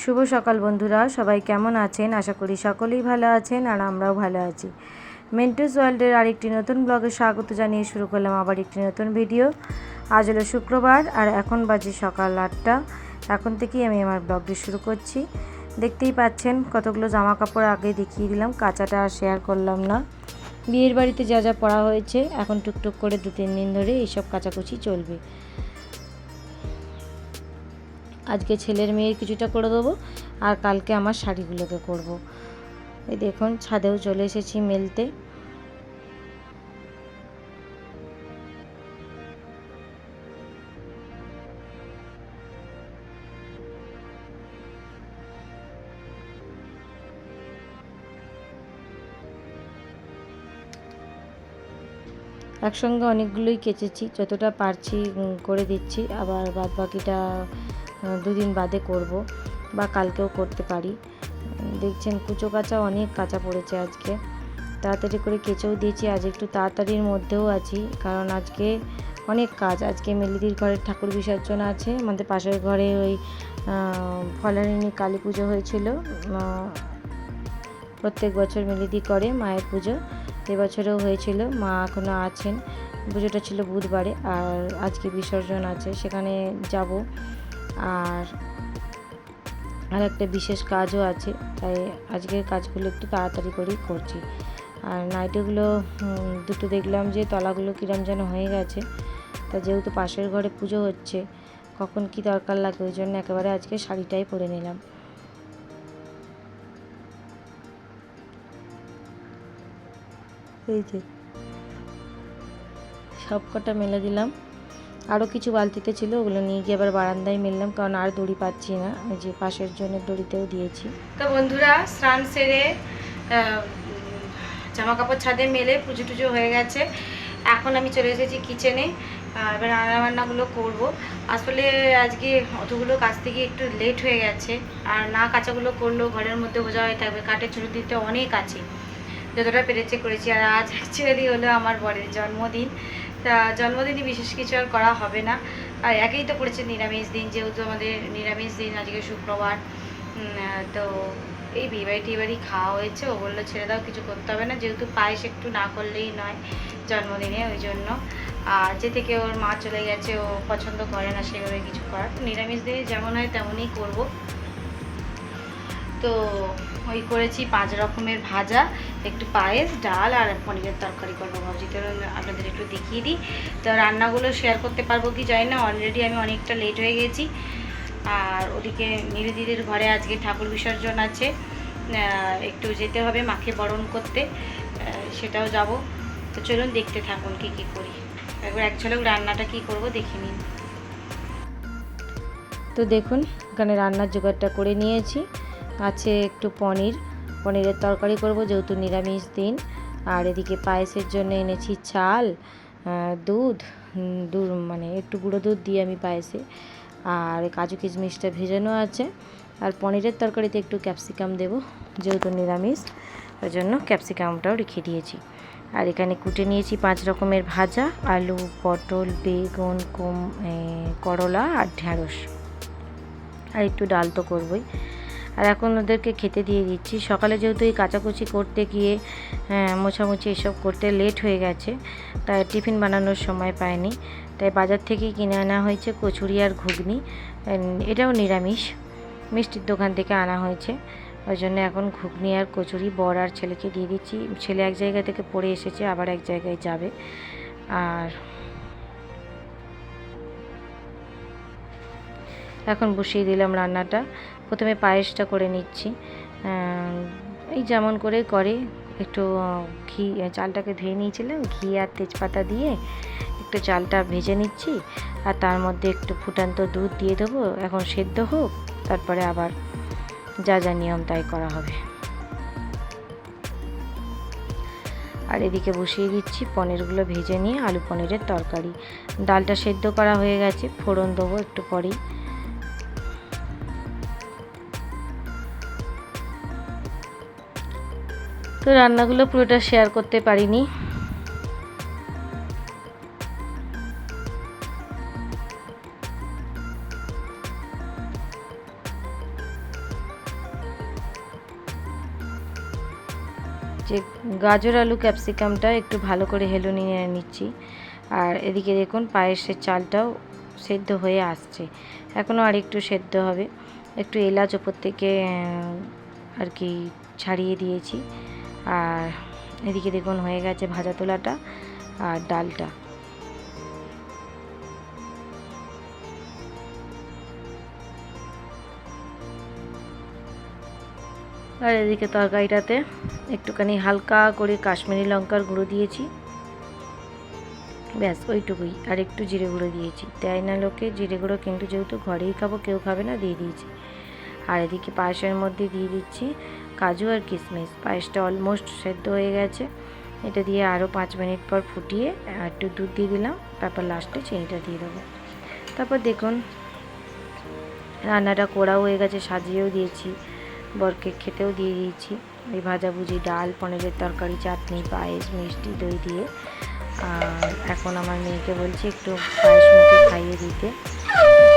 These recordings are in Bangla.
শুভ সকাল বন্ধুরা, সবাই কেমন আছেন? আশা করি সকলেই ভালো আছেন আর আমরাও ভালো আছি। মেন্টুস ওয়ার্ল্ডের আরেকটি নতুন ব্লগে স্বাগত জানিয়ে শুরু করলাম আবার একটি নতুন ভিডিও আজ হলো শুক্রবার আর এখন বাজে সকাল আটটা। এখন থেকেই আমি আমার ব্লগটি শুরু করছি। দেখতেই পাচ্ছেন, কতগুলো জামা কাপড় আগে দেখিয়ে দিলাম, কাঁচাটা আর শেয়ার করলাম না। বিয়ের বাড়িতে যা যা পড়া হয়েছে, এখন টুকটুক করে দু তিন দিন ধরে এইসব কাচাকুচি চলবে। আজকে ছেলের মেয়ের কিছুটা করে দেবো আর কালকে আমার শাড়িগুলোকে করব। এই দেখুন, ছাদেও চলে এসেছি মেলতে একসঙ্গে অনেকগুলোই কেচেছি, যতটা পারছি করে দিচ্ছি আবার বাদ বাকিটা দুদিন বাদে করব বা কালকেও করতে পারি। দেখছেন কুচো কাঁচা অনেক কাঁচা পড়েছে আজকে। তাড়াতাড়ি করে কেচেও দিয়েছি, আজ একটু তাড়াতাড়ির মধ্যেও আছি, কারণ আজকে অনেক কাজ। আজকে মেলিদির ঘরের ঠাকুর বিসর্জন আছে, আমাদের পাশের ঘরে ওই ফলারিনী কালী পুজো হয়েছিল। প্রত্যেক বছর মিলিদি করে মায়ের পুজো, এবছরেও হয়েছিল, মা এখনও আছেন। পুজোটা ছিল বুধবারে, আর আজকে বিসর্জন আছে, সেখানে যাব। আর আর একটা বিশেষ কাজও আছে, তাই আজকের কাজগুলো একটু তাড়াতাড়ি করেই করছি। আর নাইটিগুলো দুটো দেখলাম যে তলাগুলো কিরম যেন হয়ে গেছে। তা যেহেতু পাশের ঘরে পুজো হচ্ছে, কখন কি দরকার লাগে ওই জন্য একেবারে আজকে শাড়িটাই পরে নিলাম। এই যে সব কটা মেলে দিলাম। আরও কিছু বালতিতে ছিল, ওগুলো নিয়ে গিয়ে আবার বারান্দায় মেললাম, কারণ আর দড়ি পাচ্ছি না। ওই যে পাশের জন্য দড়িতেও দিয়েছি। তো বন্ধুরা, স্নান সেরে জামা কাপড় ছাদে মেলে, পুজো টুজো হয়ে গেছে। এখন আমি চলে এসেছি কিচেনে এবার রান্নাবান্নাগুলো করব। আসলে আজকে অতগুলো কাজ থেকে একটু লেট হয়ে গেছে। আর না কাঁচাগুলো করলেও ঘরের মধ্যে বোঝা হয়ে থাকবে, কাঠের ছুটি দিতে অনেক আছে। যতটা পেরেছে করেছি। আর আজ অ্যাকচুয়ালি হলো আমার বরের জন্মদিন। তা জন্মদিনে বিশেষ কিছু আর করা হবে না। আর একেই তো পড়েছে নিরামিষ দিন, যেহেতু আমাদের নিরামিষ দিন, আজকে শুক্রবার। তো এই বিয়েবাড়ি টিবাড়ি খাওয়া হয়েছে, ও বলল ছেড়ে দাও, কিছু করতে হবে না, যেহেতু পায়েস একটু না করলেই নয় জন্মদিনে, ওই জন্য। আর যে থেকে ওর মা চলে গেছে, ও পছন্দ করে না সেভাবে কিছু করার। নিরামিষ দিনে যেমন হয় তেমনই করব। তো ওই করেছি পাঁচ রকমের ভাজা, একটু পায়েস, ডাল আর পনিরের তরকারি করব ভাবছি। তো আপনাদের একটু দেখিয়ে দিই। তো রান্নাগুলো শেয়ার করতে পারব কি জানি না অলরেডি আমি অনেকটা লেট হয়ে গেছি। আর ওদিকে নিরুদিদের ঘরে আজকে ঠাকুর বিসর্জন আছে। একটু যেতে হবে মাকে বরণ করতে। সেটাও যাব। তো চলুন দেখতে থাকুন কি কি করি। একবার এক ঝলক রান্নাটা কি করব দেখে নিন। তো দেখুন, এখানে রান্নার জোগাড়টা করে নিয়েছি। আছে একটু পনির। পনিরের তরকারি করব, যেহেতু নিরামিষ দিন। আর এদিকে পায়েসের জন্য এনেছি চাল দুধ দুধ মানে একটু গুঁড়ো দুধ দিয়ে আমি পায়েসে। আর কাজু কিশমিশটা ভেজানো আছে। আর পনিরের তরকারিতে একটু ক্যাপসিকাম দেব, যেহেতু নিরামিষ, ওই জন্য ক্যাপসিকামটাও রেখে দিয়েছি। আর এখানে কুটে নিয়েছি পাঁচ রকমের ভাজা, আলু, পটল, বেগুন, কম করলা আর ঢ্যাঁড়স। আর একটু ডাল তো করবই। আর এখন ওদেরকে খেতে দিয়ে দিচ্ছি। সকালে যেহেতু এই কাচাকুচি করতে গিয়ে মোছামুছি এসব করতে লেট হয়ে গেছে, তাই টিফিন বানানোর সময় পায়নি তাই বাজার থেকেই কিনে আনা হয়েছে কচুরি আর ঘুগনি। এটাও নিরামিষ। মিষ্টির দোকান থেকে আনা হয়েছে। ওই জন্য এখন ঘুগনি আর কচুরি, বর আর ছেলেকে দিয়ে দিচ্ছি। ছেলে এক জায়গা থেকে পড়ে এসেছে, আবার এক জায়গায় যাবে। আর এখন বসিয়ে দিলাম রান্নাটা। প্রথমে পায়েসটা করে নিচ্ছি। এই যেমন করে করে একটু ঘি, চালটাকে ধুয়ে নিয়েছিলাম। ঘি আর তেজপাতা দিয়ে একটু চালটা ভেজে নিচ্ছি। আর তার মধ্যে একটু ফুটান্ত দুধ দিয়ে দেবো। এখন সেদ্ধ হোক, তারপরে আবার যা যা নিয়ম তাই করা হবে। আর এদিকে বসিয়ে দিচ্ছি পনিরগুলো ভেজে নিয়ে আলু পনিরের তরকারি। ডালটা সেদ্ধ করা হয়ে গেছে, ফোড়ন দেবো একটু পরেই। তো রান্নাগুলো পুরোটা শেয়ার করতে পারিনি। যে গাজর আলু ক্যাপসিকামটা একটু ভালো করে হেলো নিয়ে নিচ্ছি। আর এদিকে দেখুন পায়েসের চালটাও সেদ্ধ হয়ে আসছে। এখনও আর একটু সেদ্ধ হবে। একটু এলাচ ওপর থেকে আর কি, ছাড়িয়ে দিয়েছি। আর এদিকে দেখুন হয়ে গেছে ভাজা তোলাটা আর ডালটা। আর এদিকে তরকারিটাতে একটুখানি হালকা করে কাশ্মীরি লঙ্কার গুঁড়ো দিয়েছি। ব্যাস, ওইটুকুই। আর একটু জিরে গুঁড়ো দিয়েছি। তাই না লোকে, জিরে গুঁড়ো কিন্তু যেহেতু ঘরেই খাব, কেউ খাবে না, দিয়ে দিয়েছি। আর এদিকে পায়েসের মধ্যে দিয়ে দিচ্ছি কাজু আর কিশমিশ পায়েসটা অলমোস্ট সেদ্ধ হয়ে গেছে। এটা দিয়ে আরও পাঁচ মিনিট পর ফুটিয়ে একটু দুধ দিয়ে দিলাম। তারপর লাস্টে চিনিটা দিয়ে দেবো। তারপর দেখুন, রান্নাটা করাও হয়ে গেছে, সাজিয়েও দিয়েছি। বরকে খেতেও দিয়ে দিয়েছি। এই ভাজাভুজি ডাল, পনিরের তরকারি, চাটনি, পায়েস, মিষ্টি, দই দিয়ে। এখন আমার মেয়েকে বলছি একটু পায়েস মুখে খাইয়ে দিতে।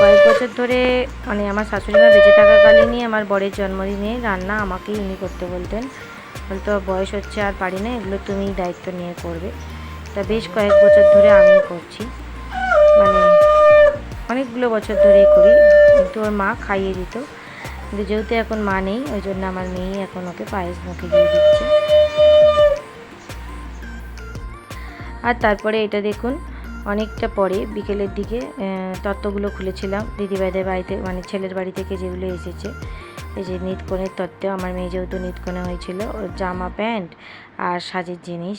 কয়েক বছর ধরে মানে আমার শাশুড়ি মা বেঁচে থাকাকালীনই আমার বরের জন্মদিনে রান্না আমাকেই উনি করতে বলতেন। বলতো, বয়স হচ্ছে আর পারি না, এগুলো তুমি দায়িত্ব নিয়ে করবে। তা বেশ কয়েক বছর ধরে আমি করছি। মানে অনেকগুলো বছর ধরেই করি, কিন্তু ওর মা খাইয়ে দিত। কিন্তু যেহেতু এখন মা নেই, ওই জন্য আমার মেয়েই এখন ওকে পায়েস মুখে দিয়ে দিচ্ছে। আর তারপরে এটা দেখুন অনেকটা পরে বিকেলের দিকে তত্ত্বগুলো খুলেছিলাম। দিদিভাইদের বাড়িতে মানে ছেলের বাড়ি থেকে যেগুলো এসেছে। এই যে নিতকনের তত্ত্ব, আমার মেয়ে যেহেতু নিতকনে হয়েছিল, ওর জামা প্যান্ট আর সাজের জিনিস।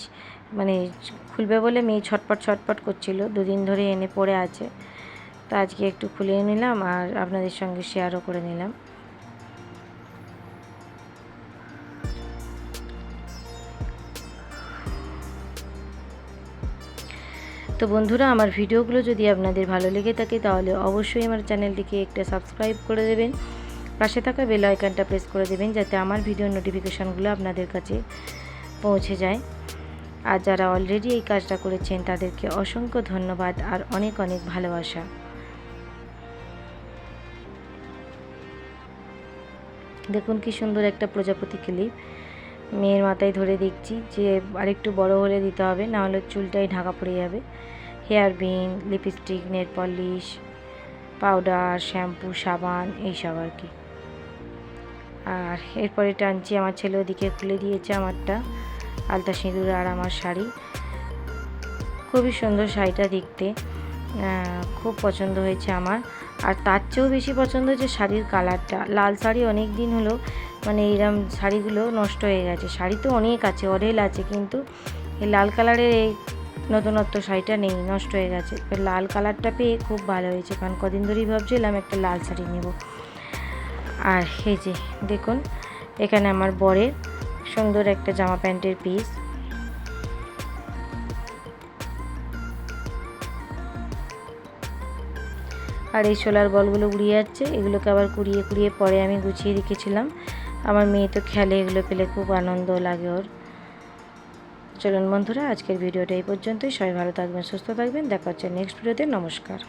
মানে খুলবে বলে মেয়ে ছটপট ছটপট করছিল, দুদিন ধরে এনে পড়ে আছে। তো আজকে একটু খুলে নিলাম আর আপনাদের সঙ্গে শেয়ারও করে নিলাম। তো বন্ধুরা, আমার ভিডিওগুলো যদি আপনাদের ভালো লেগে থাকে, তাহলে অবশ্যই আমার চ্যানেলটিকে একটা সাবস্ক্রাইব করে দেবেন। পাশে থাকা বেল আইকনটা প্রেস করে দেবেন, যাতে আমার ভিডিওর নোটিফিকেশানগুলো আপনাদের কাছে পৌঁছে যায়। আর যারা অলরেডি এই কাজটা করেছেন, তাদেরকে অসংখ্য ধন্যবাদ আর অনেক অনেক ভালোবাসা। দেখুন কি সুন্দর একটা প্রজাপতি ক্লিপ। মেয়ের মাথায় ধরে দেখছি যে আরেকটু বড় হলে দিতে হবে, না হলে চুলটাই ঢাকা পড়ে যাবে। Hair pin lipstick nail polish powder shampoo সাবান, এইসব আর কি। আর এরপরে টানছি, আমার ছেলে ওদিকে খুলে দিয়েছে আমারটা, আলতা সিঁদুর আর আমার শাড়ি। খুবই সুন্দর শাড়িটা দেখতে খুব পছন্দ হয়েছে আমার। আর তার চেয়েও বেশি পছন্দ হয়েছে শাড়ির কালারটা। লাল শাড়ি অনেক দিন হলো মানে এইরকম শাড়িগুলো নষ্ট হয়ে গেছে। শাড়ি তো অনেক আছে অরেল আছে, কিন্তু এই লাল কালারের এই নতুনত্ব শাড়িটা নেই, নষ্ট হয়ে গেছে। লাল কালারটা পেয়ে খুব ভালো হয়েছে, কারণ কদিন ধরেই ভাবছিলাম একটা লাল শাড়ি নেব। আর এই যে, দেখুন, এখানে আমার বরের সুন্দর একটা জামা প্যান্টের পিস আর এই সোলার বলগুলো উড়িয়ে যাচ্ছে, এগুলোকে আবার কুড়িয়ে কুড়িয়ে পরে আমি গুছিয়ে রেখেছিলাম। আমার মেয়ে তো খেলে, এগুলো পেলে খুব আনন্দ লাগে ওর। চলুন বন্ধুরা, আজকের ভিডিওটা এই পর্যন্তই। সবাই ভালো থাকবেন, সুস্থ থাকবেন। দেখা হচ্ছে নেক্সট ভিডিওতে নমস্কার।